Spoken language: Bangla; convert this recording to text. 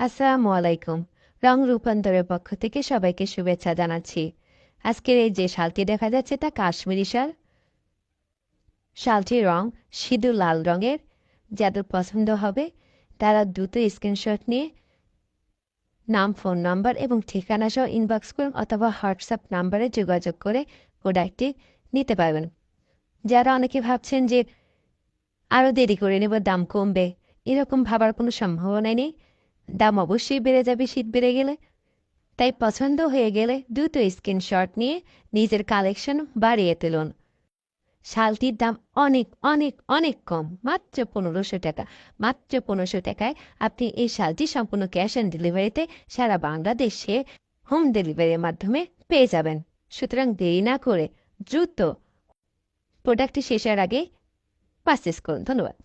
আসসালামু আলাইকুম রং রূপান্তরের পক্ষ থেকে সবাইকে শুভেচ্ছা জানাচ্ছি। আজকের এই যে শালটি দেখা যাচ্ছে তা কাশ্মীরি শাল। শালটির রং সিঁদুর লাল রঙের। যাদের পছন্দ হবে, তারা দ্রুত স্ক্রিনশট নিয়ে নাম, ফোন নাম্বার এবং ঠিকানা সহ ইনবক্স করুন অথবা হোয়াটসঅ্যাপ নাম্বারে যোগাযোগ করে প্রোডাক্টটি নিতে পারবেন। যারা অনেকে ভাবছেন যে আরও দেরি করে নেব, দাম কমবে, এরকম ভাবার কোনো সম্ভাবনাই নেই। দাম অবশ্যই বেড়ে যাবে, শীত বেড়ে গেলে। তাই পছন্দ হয়ে গেলে দ্রুত স্ক্রিনশট নিয়ে নিজের কালেকশন বাড়িয়ে তুলুন। শালটির দাম অনেক অনেক অনেক কম, মাত্র পনেরোশো টাকা। মাত্র পনেরোশো টাকায় আপনি এই শালটি সম্পূর্ণ ক্যাশ অন ডেলিভারিতে সারা বাংলাদেশে হোম ডেলিভারির মাধ্যমে পেয়ে যাবেন। সুতরাং দেরি না করে দ্রুত প্রোডাক্টটি শেষের আগে পারচেস করুন। ধন্যবাদ।